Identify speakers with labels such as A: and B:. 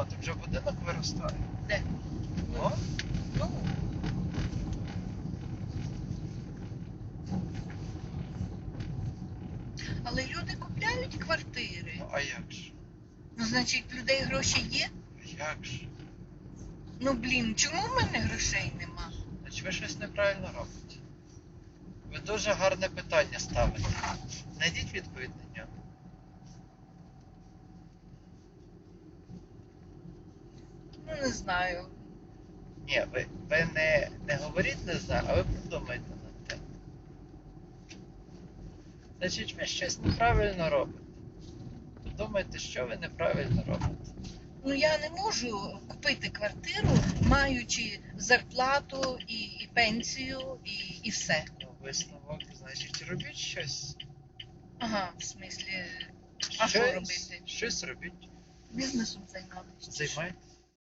A: О, тут вже будинок виростає.
B: Де?
A: О,
B: Ну. Але люди купляють квартири.
A: ну а як ж?
B: Ну, значить, в людей гроші є.
A: А як ж?
B: Ну блін, чому в мене грошей нема?
A: Значить ви щось неправильно робите. Ви дуже гарне питання ставите. Знайдіть відповідь на нього.
B: Ну не знаю.
A: Ні, ви, ви не, не говоріть не знаю, а ви подумайте над тим. Значить, ви щось неправильно робите. Подумайте, що ви неправильно робите.
B: Ну я не можу купити квартиру, маючи зарплату і, і пенсію, і, і все.
A: Ну, висновок, значить, робіть щось.
B: Ага, в смислі, А що робити?
A: Щось робіть.
B: бізнесом займатися.
A: Займайтесь.